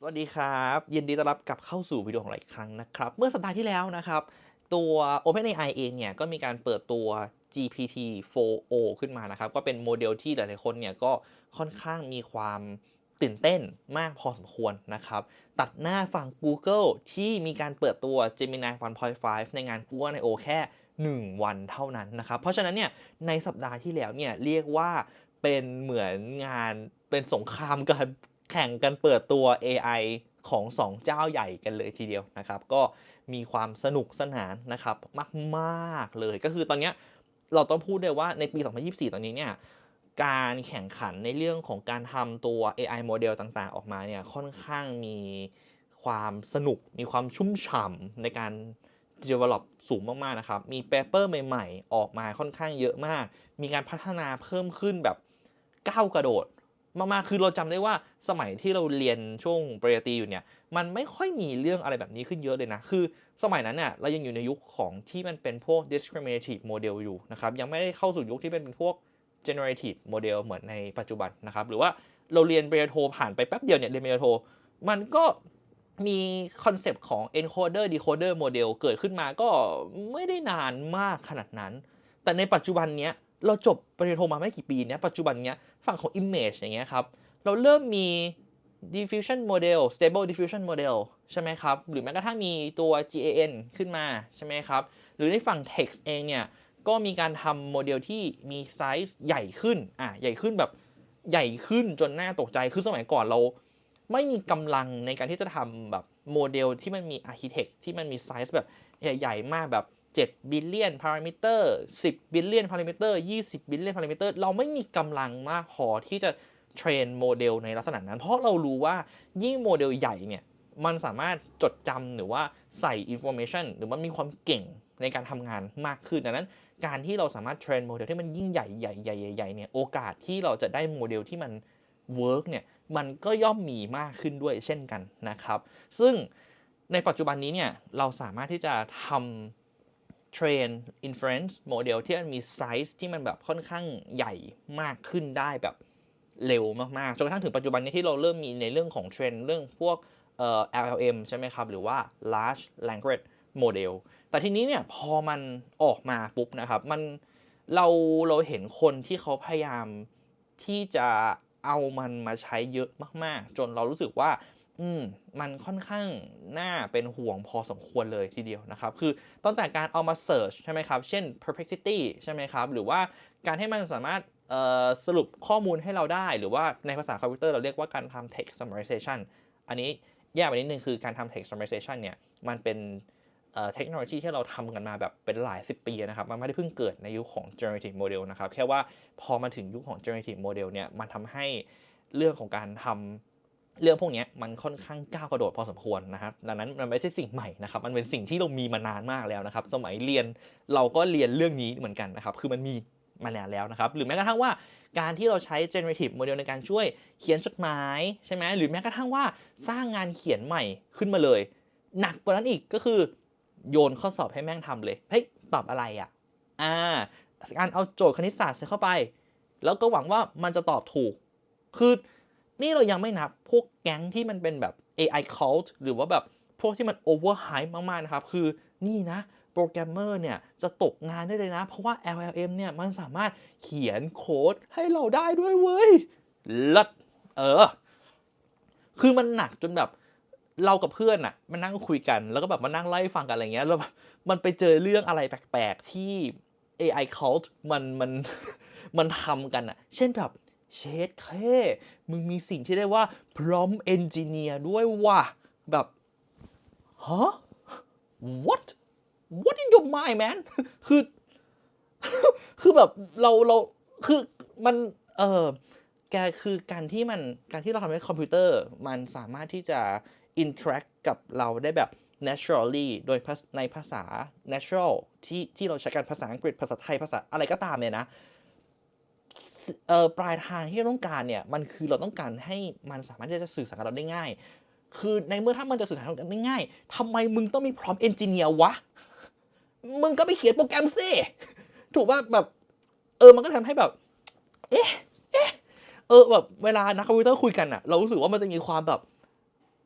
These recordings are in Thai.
สวัสดีครับ ยินดีต้อนรับกลับเข้าสู่วิดีโอของเราอีกครั้งนะครับ เมื่อสัปดาห์ที่แล้วนะครับ ตัว OpenAI เองเนี่ย ก็มีการเปิดตัว GPT-4o ขึ้นมานะครับ ก็เป็นโมเดลที่หลายๆคนเนี่ย ก็ค่อนข้างมีความตื่นเต้นมากพอสมควรนะครับ ตัดหน้าฝั่ง Google ที่มีการเปิดตัว Gemini 1.5 ในงาน Google I/O แค่ 1 วันเท่านั้นนะครับ เพราะฉะนั้นเนี่ยในสัปดาห์ที่แล้วเนี่ยเรียกว่าเป็นเหมือนงานเป็นสงครามการ แข่งกันเปิดตัว AI ของ 2 เจ้าใหญ่กันเลยทีเดียวนะครับ ก็มีความสนุกสนานนะครับมาก ๆ เลย ก็คือตอนนี้เราต้องพูดเลยว่าในปี 2024 ตอนนี้เนี่ยการแข่งขันในเรื่องของการทำตัว AI โมเดลต่างๆ ออกมาเนี่ยค่อนข้างมีความสนุก มีความชุ่มฉ่ำในการ develop สูงมาก ๆ นะครับ มีเปเปอร์ใหม่ ๆ ออกมาค่อนข้างเยอะมาก มีการพัฒนาเพิ่มขึ้นแบบก้าวกระโดด มากๆ คือเราจำได้ว่าสมัยที่เราเรียนช่วงปริญญาตรีอยู่เนี่ย มันไม่ค่อยมีเรื่องอะไรแบบนี้ขึ้นเยอะเลยนะ คือสมัยนั้นเนี่ยเรายังอยู่ในยุคของที่มันเป็นพวก discriminative model อยู่นะครับ ยังไม่ได้เข้าสู่ยุคที่เป็นพวก generative model เหมือนในปัจจุบันนะครับ หรือว่าเราเรียนปริญญาโทผ่านไปแป๊บเดียวเนี่ยเรียนปริญญาโท มันก็มีคอนเซปต์ของ encoder decoder model เกิดขึ้นมาก็ไม่ได้นานมากขนาดนั้น แต่ในปัจจุบันเนี้ย เราจบปริญญาโทมาไม่กี่ปีเนี้ยปัจจุบันเนี้ยฝั่งของ image อย่างเงี้ยครับ เราเริ่มมี diffusion model stable diffusion model ใช่ไหมครับ หรือแม้กระทั่งมีตัว GAN ขึ้นมาใช่ไหมครับ หรือในฝั่ง text เองเนี่ย ก็มีการทำโมเดลที่มีไซส์ใหญ่ขึ้น อะ ใหญ่ขึ้นแบบใหญ่ขึ้นจนน่าตกใจ คือสมัยก่อนเรา ไม่มีกำลังในการที่จะทำแบบโมเดลที่มันมี architect ที่มันมีไซส์แบบใหญ่ ๆ มากแบบ 7 บิลเลียนพารามิเตอร์ 10 บิลเลียนพารามิเตอร์ 20 บิลเลียนพารามิเตอร์ เราไม่มีกำลังมากพอที่จะเทรนโมเดลในลักษณะนั้น เพราะเรารู้ว่ายิ่งโมเดลใหญ่เนี่ย มันสามารถจดจำหรือว่าใส่ information หรือมันมีความเก่งในการทำงานมากขึ้นดังนั้น การที่เราสามารถเทรนโมเดลที่มันยิ่งใหญ่ใหญ่ใหญ่ใหญ่เนี่ย โอกาสที่เราจะได้โมเดลที่มันเวิร์กเนี่ย มันก็ย่อมมีมากขึ้นด้วยเช่นกันนะครับ ซึ่งในปัจจุบันนี้เนี่ย เราสามารถที่จะทำ เทรน inference โมเดลที่มันมีไซส์ที่มันแบบค่อนข้างใหญ่มากขึ้นได้แบบเร็วมากๆ จนกระทั่งถึงปัจจุบันนี้ที่เราเริ่มมีในเรื่องของเทรนเรื่องพวกเอ่อ LLM ใช่ไหมครับ หรือว่า large language model แต่ทีนี้เนี่ยพอมันออกมาปุ๊บนะครับ มันเราเราเห็นคนที่เขาพยายามที่จะเอามันมาใช้เยอะมากๆ จนเรารู้สึกว่า อืมมันค่อนข้างน่าเป็นห่วงพอสมควรเลยทีเดียวนะครับ คือตั้งแต่การเอามา search ใช่ไหมครับ เช่น perplexity ใช่ไหมครับ หรือว่าการให้มันสามารถสรุปข้อมูลให้เราได้ หรือว่าในภาษาคอมพิวเตอร์เราเรียกว่าการทำ text summarization อันนี้แยกไปนิดนึงคือการทำ text summarization เนี่ย มันเป็นเอ่อเทคโนโลยีที่เราทำกันมาแบบเป็นหลายสิบปีนะครับ มันไม่ได้เพิ่งเกิดในยุคของ generative model นะครับ แค่ว่าพอมาถึงยุคของ generative model เนี่ย มันทำให้เรื่องของการทำ เรื่องพวกนี้มันค่อนข้างก้าวกระโดดพอสมควรนะครับดังนั้นมันไม่ใช่สิ่งใหม่นะครับมันเป็นสิ่งที่เรามีมานานมากแล้วนะครับ สมัยเรียนเราก็เรียนเรื่องนี้เหมือนกันนะครับคือมันมีมานานแล้วนะครับ หรือแม้กระทั่งว่าการที่เราใช้ generative model ในการช่วยเขียนจดหมายใช่ไหมหรือแม้กระทั่งว่าสร้างงานเขียนใหม่ขึ้นมาเลย หนักกว่านั้นอีกก็คือ โยนข้อสอบให้แม่งทำเลยเฮ้ยตอบอะไรอะอ่าการเอาโจทย์คณิตศาสตร์ใส่เข้าไป แล้วก็หวังว่ามันจะตอบถูก คือ นี่เรายังไม่นับพวกแก๊งที่มันเป็นแบบ AI cult หรือว่าแบบพวกที่มัน overhype มาก ๆ นะครับ คือนี่นะโปรแกรมเมอร์เนี่ย จะตกงานได้เลยนะ เพราะว่า LLM เนี่ย มันสามารถเขียนโค้ดให้เราได้ด้วยเว้ยลิศเออ คือมันหนักจนแบบเรากับเพื่อนอะมานั่งคุยกัน แล้วก็แบบมานั่งไล่ฟังกันอะไรเงี้ยแล้วแบบมันไปเจอเรื่องอะไรแปลก ๆ ที่ AI cult มันมันมันทำกันอะเช่นแบบ เชดเคมึงมีสิ่งที่เรียกว่า prompt engineer ด้วยว่ะ แบบฮะ what what in your mind man คือ คือแบบเราเราคือมันเออแกคือการที่มันการที่เราทำให้คอมพิวเตอร์ มันสามารถที่จะ interact กับเราได้แบบ naturally โดยในภาษา natural ที่ที่เราใช้กันภาษาอังกฤษภาษาไทยภาษาอะไรก็ตามเนี่ยนะ ปลายทางที่เราต้องการเนี่ยมันคือเราต้องการให้มันสามารถที่จะสื่อสารกับเราได้ง่าย คือในเมื่อถ้ามันจะสื่อสารกับเราได้ง่ายทำไมมึงต้องมีพร้อมเอนจิเนียร์วะ มึงก็ไปเขียนโปรแกรมสิถูกว่าแบบเออมันก็ทำให้แบบ เอ๊ะเอ๊ะเออแบบเวลานักคอมพิวเตอร์คุยกันอะเรารู้สึกว่ามันจะมีความแบบ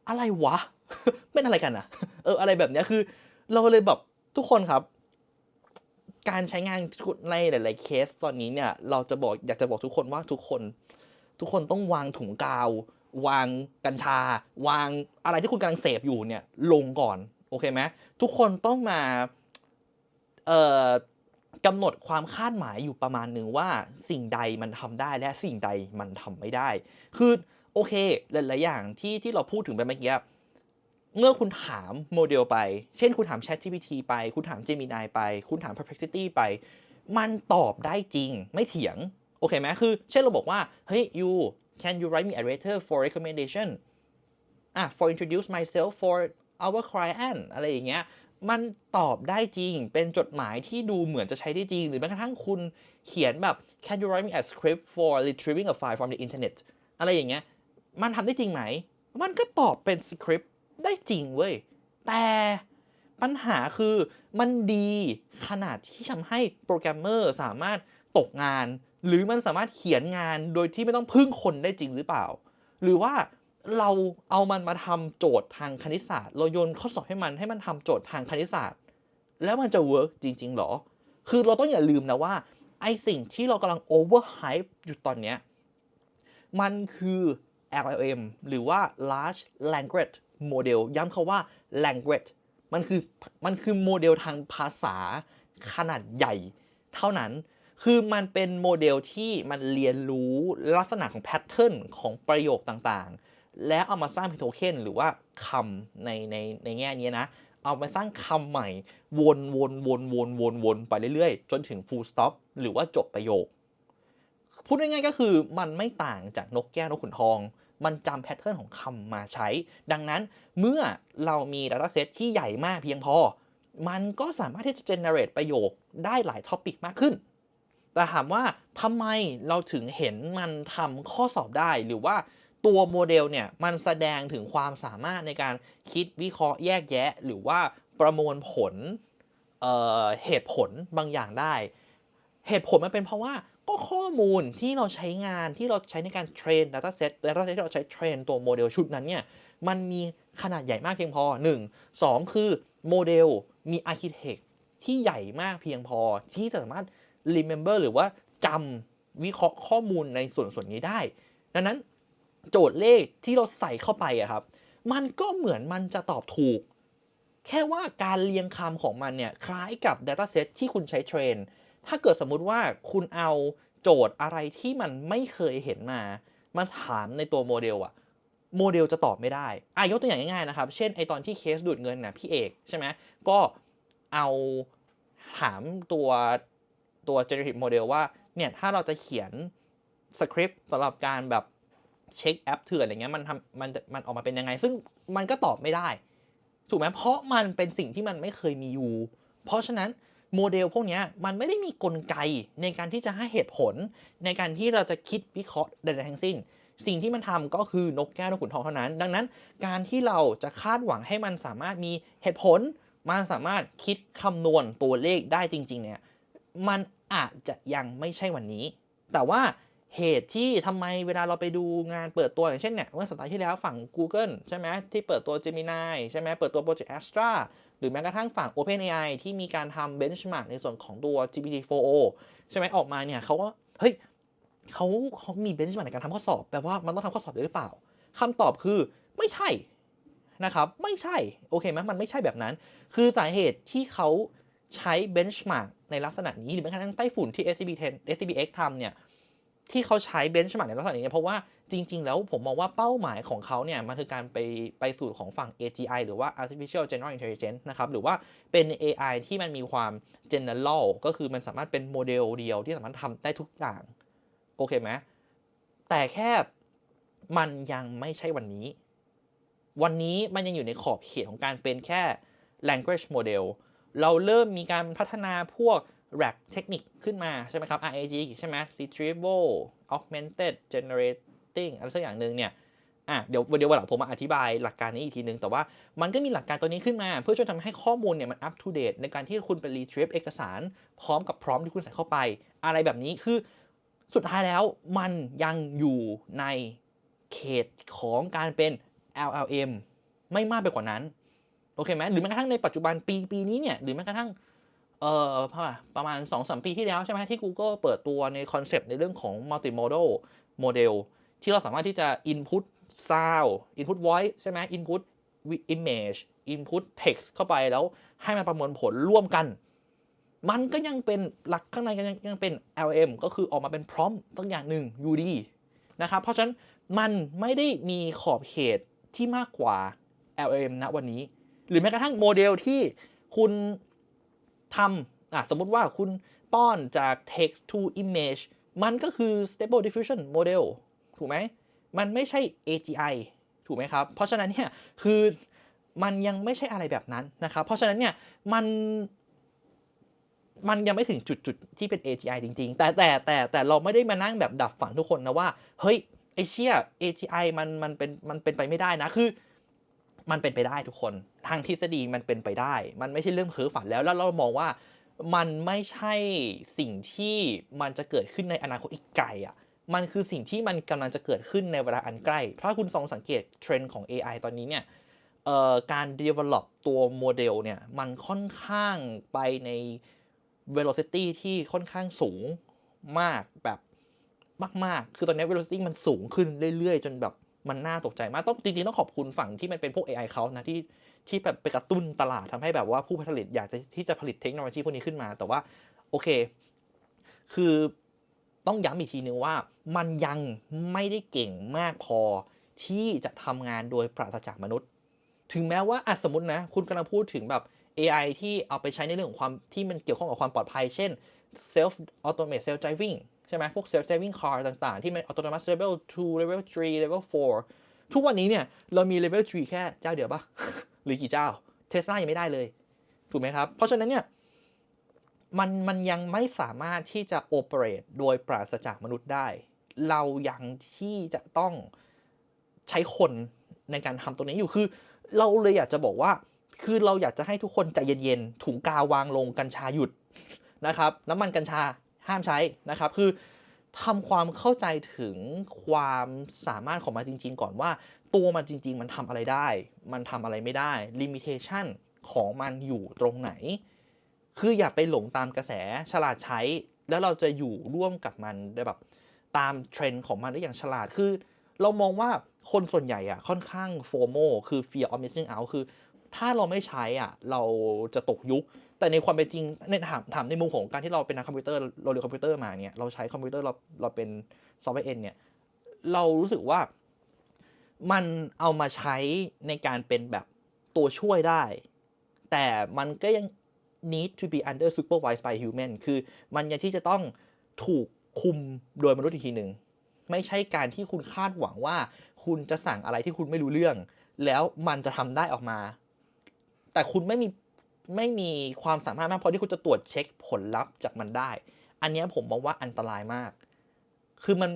อะไรวะ เป็นอะไรกันอะเอออะไรแบบเนี้ยคือ เราเลยแบบทุกคนครับ การใช้งานในหลาย ๆ เคสตอนนี้เนี่ย เราจะบอกอยากจะบอกทุกคนว่าทุกคน ทุกคนต้องวางถุงกาว วางกัญชา วางอะไรที่คุณกำลังเสพอยู่เนี่ยลงก่อน โอเคไหมทุกคนต้องมาเอ่อกำหนดความคาดหมายอยู่ประมาณหนึ่งว่าสิ่งใดมันทำได้และสิ่งใดมันทำไม่ได้ คือโอเคหลาย ๆ อย่างที่ที่เราพูดถึงไปเมื่อกี้ เมื่อคุณถามโมเดลไป เช่นคุณถาม ChatGPT ไป คุณถาม Gemini ไป คุณถาม Perplexity ไป มันตอบได้จริง ไม่เถียง โอเคไหมคือ เช่นเราบอกว่า เฮ้ย you can you write me a letter for recommendation อะ for introduce myself for our client อะไรอย่างเงี้ย มันตอบได้จริง เป็นจดหมายที่ดูเหมือนจะใช้ได้จริง หรือแม้กระทั่งคุณเขียนแบบ can you write me a script for retrieving a file from the internet อะไรอย่างเงี้ย มันทำได้จริงไหม มันก็ตอบเป็นสคริป ได้จริงเว้ย แต่ปัญหาคือมันดีขนาดที่ทำให้โปรแกรมเมอร์สามารถตกงาน หรือมันสามารถเขียนงานโดยที่ไม่ต้องพึ่งคนได้จริงหรือเปล่า หรือว่าเราเอามันมาทำโจทย์ทางคณิตศาสตร์ เราโยนข้อสอบให้มันให้มันทำโจทย์ทางคณิตศาสตร์ แล้วมันจะเวิร์กจริง ๆหรอ คือเราต้องอย่าลืมนะว่าไอสิ่งที่เรากำลัง overhype อยู่ตอนเนี้ยมันคือ LLM หรือว่า large language model ย้ำคาว่า language มันคือมันคือโมเดลทางภาษาขนาดใหญ่ เท่านั้น คือมันเป็นโมเดลที่มันเรียนรู้ลักษณะของแพทเทิร์นของประโยคต่างๆ แล้วเอามาสร้างเป็นโทเค็นหรือว่าคำในในในแง่นี้นะ เอามาสร้างคำใหม่ วนวนวนวนวนวนไปเรื่อยๆ จนถึง full stop หรือว่าจบประโยค พูดง่ายๆก็คือมันไม่ต่างจากนกแก้วนกขุนทอง มันจำแพทเทิร์นของคำมาใช้ ดังนั้นเมื่อเรามี Dataset ที่ใหญ่มากเพียงพอ มันก็สามารถที่จะ generate ประโยคได้หลายท็อปิกมากขึ้น แต่ถามว่าทำไมเราถึงเห็นมันทำข้อสอบได้หรือว่าตัวโมเดลเนี่ยมันแสดงถึงความสามารถในการคิดวิเคราะห์แยกแยะ หรือว่าประมวลผลเเหตุผลบางอย่างได้ เหตุผลมันเป็นเพราะว่า ก็ข้อมูลที่เราใช้งานที่เราใช้ในการเทรน Dataset Dataset ที่เราใช้เทรนตัวโมเดลชุดนั้นเนี่ยมันมีขนาดใหญ่มากเพียงพอ 1 2 คือโมเดลมี Architect ที่ใหญ่มากเพียงพอที่สามารถ remember หรือว่าจำวิเคราะห์ข้อมูลในส่วนส่วนนี้ได้ ดังนั้นโจทย์เลขที่เราใส่เข้าไปอะครับ มันก็เหมือนมันจะตอบถูก แค่ว่าการเรียงคำของมันเนี่ยคล้ายกับ Dataset ที่คุณใช้เทรน ถ้าเกิดสมมุติว่าคุณเอาโจทย์อะไรที่มันไม่เคยเห็นมา มาถามในตัวโมเดลอะโมเดลจะตอบไม่ได้อายกตัวอย่างง่ายๆนะครับ เช่นไอตอนที่เคสดูดเงินน่ะพี่เอกใช่ไหมก็เอาถามตัวตัว generative model ว่าเนี่ยถ้าเราจะเขียนสคริปต์สำหรับการแบบเช็คแอปเถื่อนอะไรเงี้ยมันทำมันมันออกมาเป็นยังไง ซึ่งมันก็ตอบไม่ได้ ถูกไหมเพราะมันเป็นสิ่งที่มันไม่เคยมีอยู่ เพราะฉะนั้น โมเดลพวกนี้มันไม่ได้มีกลไกในการที่จะให้เหตุผล ในการที่เราจะคิดวิเคราะห์ใดๆทั้งสิ้น สิ่งที่มันทำก็คือนกแก้วนกขุนทองเท่านั้น ดังนั้น การที่เราจะคาดหวังให้มันสามารถมีเหตุผล มันสามารถคิดคำนวณตัวเลขได้จริง ๆ เนี่ย มันอาจจะยังไม่ใช่วันนี้ แต่ว่า เหตุที่ทำไมเวลาเราไปดูงานเปิดตัวอย่างเช่นเนี่ยเมื่อสัปดาห์ที่แล้วฝั่ง Google ใช่ไหมที่เปิดตัว Gemini ใช่ไหมเปิดตัว Project Astra หรือแม้กระทั่งฝั่ง OpenAI ที่มีการทำ benchmark ในส่วนของตัว GPT-4o ใช่ไหมออกมาเนี่ยเขาก็เฮ้ยเขาเขามี benchmark ในการทำข้อสอบแปลว่ามันต้องทำข้อสอบด้หรือเปล่าคำตอบคือไม่ใช่นะครับไม่ใช่โอเคไหมมันไม่ใช่แบบนั้น คือสาเหตุที่เขาใช้ benchmark ในลักษณะนี้หรือแม้กระทั่งไต้ฝุ่นที่ SCB 10 SCBX ทำเนี่ย ที่เขาใช้เบนช์มาร์กในลักษณะนี้เพราะว่าจริง ๆ แล้วผมมองว่าเป้าหมายของเขาเนี่ยมันคือการไปไปสู่ของฝั่ง AGI หรือว่า Artificial General Intelligence นะครับ หรือว่าเป็น AI ที่มันมีความ general ก็คือมันสามารถเป็นโมเดลเดียวที่สามารถทำได้ทุกอย่าง โอเคไหมแต่แค่มันยังไม่ใช่วันนี้ วันนี้มันยังอยู่ในขอบเขตของการเป็นแค่ language model เราเริ่มมีการพัฒนาพวก RAG เทคนิคขึ้นมาใช่ไหมครับ RAG ใช่ไหม Retrieval Augmented Generating อะไรสักอย่างหนึ่งเนี่ยอะเดี๋ยวเดี๋ยววันหลังผมมาอธิบายหลักการนี้อีกทีนึง แต่ว่ามันก็มีหลักการตัวนี้ขึ้นมา เพื่อจะทำให้ข้อมูลเนี่ยมัน up to date ในการที่คุณไป retrieve เอกสาร พร้อมกับพร้อมที่คุณใส่เข้าไป อะไรแบบนี้คือสุดท้ายแล้วมันยังอยู่ในเขตของการเป็น LLM ไม่มากไปกว่านั้น โอเคไหมหรือแม้กระทั่งในปัจจุบันปีปีนี้เนี่ยหรือแม้กระทั่ง เอ่อประมาณ2อสปีที่แล้วใช่ไหมที่ Google เปิดตัวในคอนเซปต์ในเรื่องของ multimodal model ที่เราสามารถที่จะ input sound input voice ใช่ไหม input image input text เข้าไปแล้วให้มันประมวลผลร่วมกัน มันก็ยังเป็นหลักข้างในก็ยังยังเป็น LM ก็คือออกมาเป็นพร้อมตั้งอย่างหนึ่งอยู่ดีนะครับเพราะฉะนั้นมันไม่ได้มีขอบเขตที่มากกว่า LM ณวันนี้ หรือแม้กระทั่งโมเดลที่คุณ ทำอะสมมติว่าคุณป้อนจาก text to image มันก็คือ stable diffusion model ถูกไหม มันไม่ใช่ AGI ถูกไหมครับ เพราะฉะนั้นเนี่ยคือมันยังไม่ใช่อะไรแบบนั้นนะครับ เพราะฉะนั้นเนี่ยมันมันยังไม่ถึงจุดจุดที่เป็น AGI จริง ๆ แต่แต่แต่แต่เราไม่ได้มานั่งแบบดับฝังทุกคนนะว่า เฮ้ยไอเชี่ย AGI มันมันเป็นมันเป็นไปไม่ได้นะ คือ มันเป็นไปได้ทุกคน ทางทฤษฎีมันเป็นไปได้ มันไม่ใช่เรื่องเพ้อฝันแล้วแล้วเรามองว่ามันไม่ใช่สิ่งที่มันจะเกิดขึ้นในอนาคตอีกไกลอะมันคือสิ่งที่มันกำลังจะเกิดขึ้นในเวลาอันใกล้เพราะคุณลองสังเกตเทรนด์ของ AI ตอนนี้เนี่ยเอ่อการ develop ตัวโมเดลเนี่ย มันค่อนข้างไปใน velocity ที่ค่อนข้างสูงมากแบบมาก ๆ คือตอนนี้ velocity มันสูงขึ้นเรื่อย ๆ จนแบบ มันน่าตกใจมากต้องจริงๆ ต้องขอบคุณฝั่งที่มันเป็นพวก AI เขานะที่ที่แบบไปกระตุ้นตลาดทำให้แบบว่าผู้ผลิตอยากจะที่จะผลิตเทคโนโลยีพวกนี้ขึ้นมา แต่ว่าโอเค คือต้องย้ำอีกทีนึงว่า มันยังไม่ได้เก่งมากพอที่จะทำงานโดยปราศจากมนุษย์ ถึงแม้ว่าอสมมตินะ คุณกำลังพูดถึงแบบ AI ที่เอาไปใช้ในเรื่องของความที่มันเกี่ยวข้องกับความปลอดภัย เช่น self automate self driving ใช่ไหมพวก self driving car ต่างๆ ที่มัน autonomous level 2 level 3 level 4 ทุกวันนี้เนี่ย เรามี level 3 แค่เจ้าเดียวปะหรือกี่เจ้า Tesla ยังไม่ได้เลย ถูกไหมครับ เพราะฉะนั้นเนี่ยมันมันยังไม่สามารถที่จะ operate โดยปราศจากมนุษย์ได้ เรายังที่จะต้องใช้คนในการทำตรงนี้อยู่คือ เราเลยอยากจะบอกว่า คือเราอยากจะให้ทุกคนใจเย็นๆถุงกาวางลงกัญชาหยุดนะครับ น้ำมันกัญชา ห้ามใช้นะครับคือทำความเข้าใจถึงความสามารถของมันจริง ๆ ก่อนว่าตัวมันจริง ๆ มันทำอะไรได้ มันทำอะไรไม่ได้ limitation ของมันอยู่ตรงไหน คืออย่าไปหลงตามกระแสฉลาดใช้ แล้วเราจะอยู่ร่วมกับมันได้แบบตามเทรนด์ของมันได้อย่างฉลาดคือ เรามองว่าคนส่วนใหญ่อะค่อนข้าง FOMO คือ fear of missing out คือ ถ้าเราไม่ใช้อะเราจะตกยุค แต่ในความเป็นจริงในถามถามในมุมของการที่เราเป็นนักคอมพิวเตอร์เราเรียนคอมพิวเตอร์มาเนี่ยเราใช้คอมพิวเตอร์เราเราเป็นซอฟต์แวร์เอนเนี่ยเรารู้สึกว่ามันเอามาใช้ในการเป็นแบบตัวช่วยได้ แต่มันก็ยัง need to be under supervised by human คือมันยังที่จะต้องถูกคุมโดยมนุษย์อีกทีหนึ่ง ไม่ใช่การที่คุณคาดหวังว่า คุณจะสั่งอะไรที่คุณไม่รู้เรื่อง แล้วมันจะทำได้ออกมา แต่คุณไม่มี ไม่มีความสามารถมากพอที่คุณจะตรวจเช็คผลลัพธ์จากมันได้ อันนี้ผมมองว่าอันตรายมาก คือมัน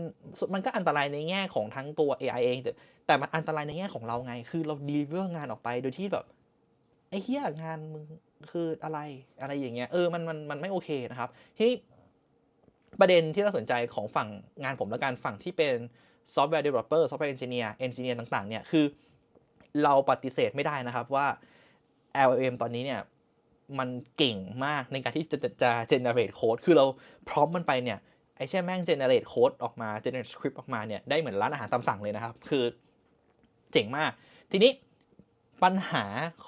มันก็อันตรายในแง่ของทั้งตัว AI เอง แต่แต่มันอันตรายในแง่ของเราไง คือเราดีเวอร์งานออกไปโดยที่แบบไอ้เหี้ยงานมึงคืออะไรอะไรอย่างเงี้ยเออมันมันมันไม่โอเคนะครับทีนี้ประเด็นที่น่าสนใจของฝั่งงานผมและการฝั่งที่เป็นซอฟต์แวร์ developer ซอฟต์แวร์ engineer engineer ต่างๆเนี่ยคือเราปฏิเสธไม่ได้นะครับว่า LLM ตอนนี้เนี่ย มันเก่งมากในการที่จะจะเจะ generate code คือเราพร้อมมันไปเนี่ยไอ้แช่แม่ง generate code ออกมา generate script ออกมาเนี่ยได้เหมือนร้านอาหารตามสั่งเลยนะครับ คือเจ๋งมาก ทีนี้ปัญหา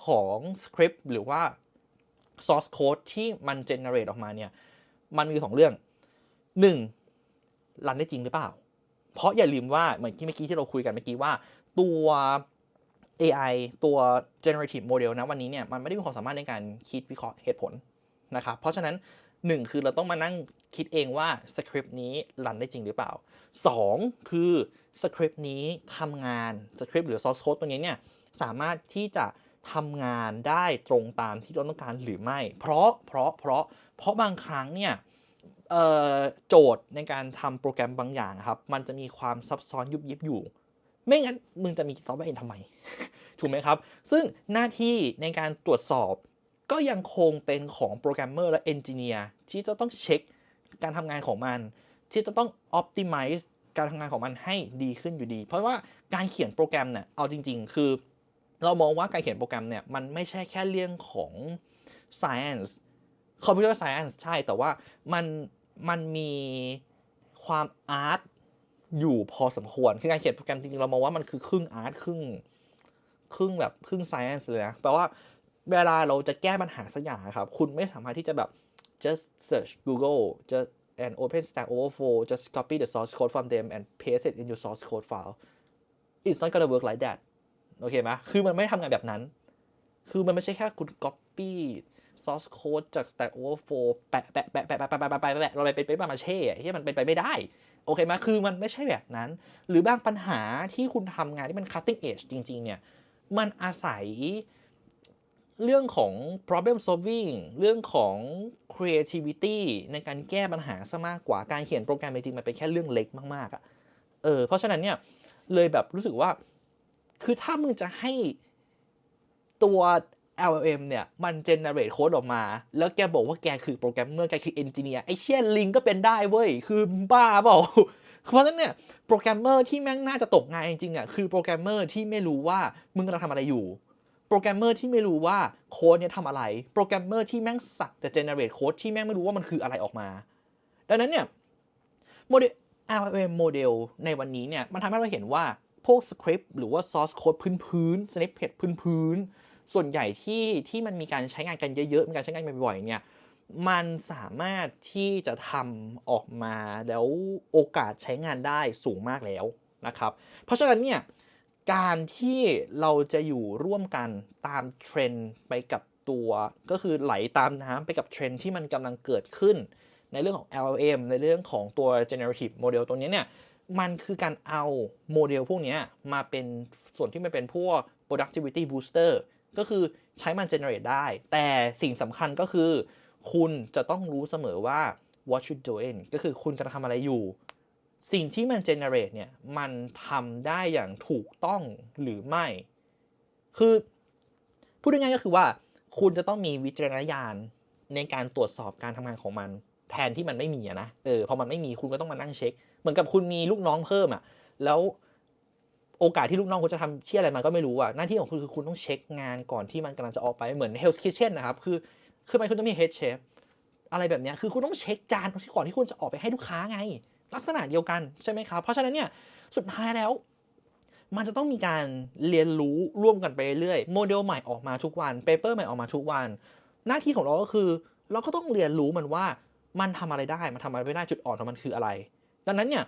ของ script หรือว่า source code ที่มัน generate ออกมาเนี่ย มันมีสองเรื่องหนึ่งรันได้จริงหรือเปล่า เพราะอย่าลืมว่าเหมือนที่เมื่อกี้ที่เราคุยกันเมื่อกี้ว่า ตัว AI ตัว generative model นะวันนี้เนี่ยมันไม่ได้มีความสามารถในการคิดวิเคราะห์เหตุผลนะครับเพราะฉะนั้น 1 คือเราต้องมานั่งคิดเองว่าสคริปต์นี้รันได้จริงหรือเปล่า 2 คือสคริปต์นี้ทำงานสคริปต์หรือ source code ตัวนี้เนี่ยสามารถที่จะทำงานได้ตรงตามที่เราต้องการหรือไม่ เพราะเพราะเพราะเพราะบางครั้งเนี่ยโจทย์ในการทำโปรแกรมบางอย่างครับมันจะมีความซับซ้อนยุบยิบอยู่ ไม่งั้นมึงจะมีซอฟต์แวร์เองทำไม ถูกไหมครับ ซึ่งหน้าที่ในการตรวจสอบ ก็ยังคงเป็นของโปรแกรมเมอร์และเอนจิเนียร์ที่จะต้องเช็คการทำงานของมัน ที่จะต้อง optimize การทำงานของมันให้ดีขึ้นอยู่ดี เพราะว่าการเขียนโปรแกรมเนี่ยเอาจริง ๆ คือเรามองว่าการเขียนโปรแกรมเนี่ยมันไม่ใช่แค่เรื่องของ science computer science ใช่แต่ว่ามันมันมีความอาร์ต อยู่พอสมควร คือการเขียนโปรแกรมจริงๆเรามองว่ามันคือครึ่งอาร์ตครึ่งครึ่งแบบครึ่ง science เลยนะแปลว่าเวลาเราจะแก้ปัญหาสักอย่างครับ คุณไม่สามารถที่จะแบบ just search Google just and open Stack Overflow just copy the source code from them and paste it in your source code file it's not gonna work like that โอเคไหมคือมันไม่ทำงานแบบนั้น คือมันไม่ใช่แค่คุณ copy source code จาก Stack Overflow แปะแปะแปะแปะแปะแปะแปะแปะแปะแปะเราไปเป็นไปมาเช่ที่มันเป็นไปไม่ได้ โอเคไหมคือมันไม่ใช่แบบนั้น หรือบางปัญหาที่คุณทำงานที่มัน cutting edge จริง ๆ เนี่ย มันอาศัยเรื่องของ problem solving เรื่องของ creativity ในการแก้ปัญหาซะมากกว่าการเขียนโปรแกรมจริงๆมันเป็นแค่เรื่องเล็กมากๆอะ่ะเออเพราะฉะนั้นเนี่ยเลยแบบรู้สึกว่า คือถ้ามึงจะให้ตัว LLM เนี่ย มัน generate code ออกมา แล้วแกบอกว่าแกคือโปรแกรมเมอร์แกคือ engineer ไอเชี่ยลิงก็เป็นได้เว้ย คือบ้าเปล่าเพราะฉะนั้นเนี่ยโปรแกรมเมอร์ที่แม่งน่าจะตกงานจริงๆอะคือโปรแกรมเมอร์ที่ไม่รู้ว่ามึงกำลังทำอะไรอยู่โปรแกรมเมอร์ที่ไม่รู้ว่าโค้ดเนี่ยทำอะไร โปรแกรมเมอร์ที่แม่งสักจะ generate โค้ดที่แม่งไม่รู้ว่ามันคืออะไรออกมา ดังนั้นเนี่ยโมเดล LLM โมเดลในวันนี้เนี่ยมันทำให้เราเห็นว่าพวกสคริปต์หรือว่า source code พื้นๆ snippet พื้นๆ ส่วนใหญ่ที่ที่มันมีการใช้งานกันเยอะๆ มีการใช้งานบ่อยๆ เนี่ย มันสามารถที่จะทำออกมาแล้วโอกาสใช้งานได้สูงมากแล้วนะครับ เพราะฉะนั้นเนี่ยการที่เราจะอยู่ร่วมกันตามเทรนด์ไปกับตัวก็คือไหลตามน้ำไปกับเทรนด์ที่มันกำลังเกิดขึ้น ในเรื่องของ LLM ในเรื่องของตัว generative model ตัวนี้เนี่ยมันคือการเอาโมเดลพวกนี้มาเป็นส่วนที่มันเป็นพวก productivity booster ก็คือใช้มัน generate ได้ แต่สิ่งสำคัญก็คือ คุณจะต้องรู้เสมอว่า what you doing ก็คือคุณกำลังทำอะไรอยู่ สิ่งที่มัน generate เนี่ย มันทำได้อย่างถูกต้องหรือไม่ คือ พูดง่ายๆก็คือว่า คุณจะต้องมีวิจารณญาณในการตรวจสอบการทำงานของมัน แทนที่มันไม่มีนะ เออ พอมันไม่มีคุณก็ต้องมานั่งเช็ค เหมือนกับคุณมีลูกน้องเพิ่มอะแล้ว โอกาสที่ลูกน้องคุณจะทำเชี่ยอะไรมันก็ไม่รู้อะ หน้าที่ของคุณคือคุณต้องเช็คงานก่อนที่มันกำลังจะออกไปเหมือน Hell's Kitchen นะครับ คือคือมันคุณต้องมี head chef อะไรแบบนี้คือคุณต้องเช็คจานก่อนที่คุณจะออกไปให้ลูกค้าไง ลักษณะเดียวกันใช่ไหมครับ เพราะฉะนั้นเนี่ยสุดท้ายแล้ว มันจะต้องมีการเรียนรู้ร่วมกันไปเรื่อยโมเดลใหม่ออกมาทุกวันเปเปอร์ใหม่ออกมาทุกวัน หน้าที่ของเราก็คือ เราก็ต้องเรียนรู้มันว่ามันทำอะไรได้ มันทำอะไรไม่ได้จุดอ่อนของมันคืออะไร ดังนั้นเนี่ย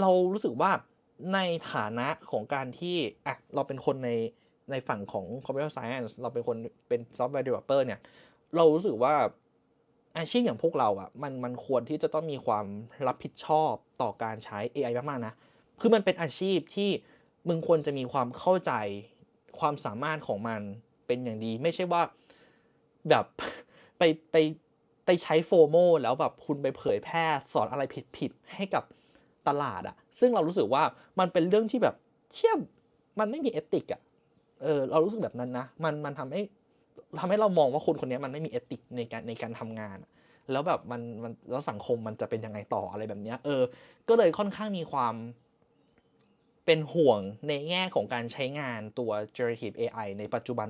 เรารู้สึกว่า ในฐานะของการที่อะเราเป็นคนในในฝั่งของ computer science เราเป็นคนเป็น software developer เนี่ย เรารู้สึกว่าอาชีพอย่างพวกเราอะมันมันควรที่จะต้องมีความรับผิดชอบต่อการใช้ AI มากๆนะ คือมันเป็นอาชีพที่มึงควรจะมีความเข้าใจความสามารถของมันเป็นอย่างดี ไม่ใช่ว่าแบบไปไปไปใช้โฟโมแล้วแบบคุณไปเผยแพร่สอนอะไรผิดๆให้กับตลาดอะ ซึ่งเรารู้สึกว่ามันเป็นเรื่องที่แบบเชี่ยมันไม่มีเอติกอะเออเรารู้สึกแบบนั้นนะ มันมันทำให้ทำให้เรามองว่าคนคนนี้มันไม่มีเอติกในการในการทำงาน แล้วแบบมันมันแล้วสังคมมันจะเป็นยังไงต่ออะไรแบบเนี้ยเออ ก็เลยค่อนข้างมีความ เป็นห่วงในแง่ของการใช้งานตัว generative AI ในปัจจุบัน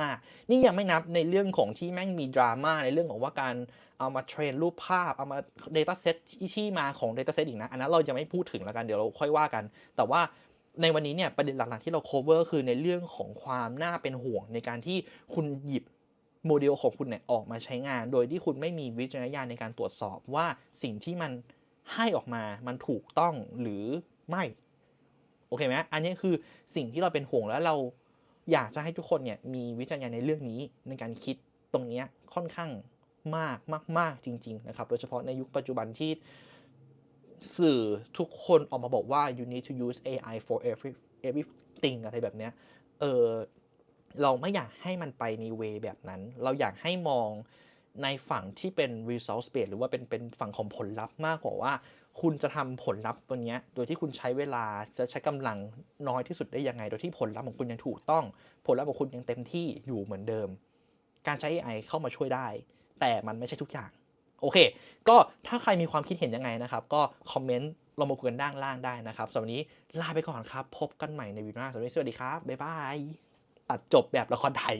มาก ๆ นี่ยังไม่นับในเรื่องของที่แม่งมีดราม่าในเรื่องของว่าการเอามาเทรนรูปภาพ เอามา data set ที่ที่มาของ data set อีกนะ อันนั้นเราจะไม่พูดถึงแล้วกันเดี๋ยวเราค่อยว่ากัน แต่ว่าในวันนี้เนี่ยประเด็นหลัก ๆ ที่เรา cover คือในเรื่องของความน่าเป็นห่วงในการที่คุณหยิบโมเดลของคุณเนี่ยออกมาใช้งาน โดยที่คุณไม่มีวิจารณญาณในการตรวจสอบว่าสิ่งที่มันให้ออกมามันถูกต้องหรือไม่ โอเคไหมอันนี้คือสิ่งที่เราเป็นห่วงแล้วเราอยากจะให้ทุกคนเนี่ยมีวิจารณญาณในเรื่องนี้ในการคิดตรงนี้ค่อนข้างมากมากมากจริง ๆ นะครับ โดยเฉพาะในยุคปัจจุบันที่สื่อทุกคนออกมาบอกว่า you need to use AI for every everything อะไรแบบเนี้ย เออเราไม่อยากให้มันไปในเวแบบนั้น เราอยากให้มองในฝั่งที่เป็น result based หรือว่าเป็นเป็นฝั่งของผลลัพธ์มากกว่าว่า คุณจะทำผลลัพธ์ตัวนี้โดยที่คุณใช้เวลาจะใช้กำลังน้อยที่สุดได้ยังไง โดยที่ผลลัพธ์ของคุณยังถูกต้อง ผลลัพธ์ของคุณยังเต็มที่อยู่เหมือนเดิม การใช้ AI เข้ามาช่วยได้ แต่มันไม่ใช่ทุกอย่าง โอเค ก็ถ้าใครมีความคิดเห็นยังไงนะครับ ก็คอมเมนต์เรามาคุยกันด้านล่างได้นะครับสำหรับวันนี้ลาไปก่อนครับ พบกันใหม่ในวิดีโอหน้าสวันนี้สวัสดีครับบ๊ายบายตัดจบแบบละครไทย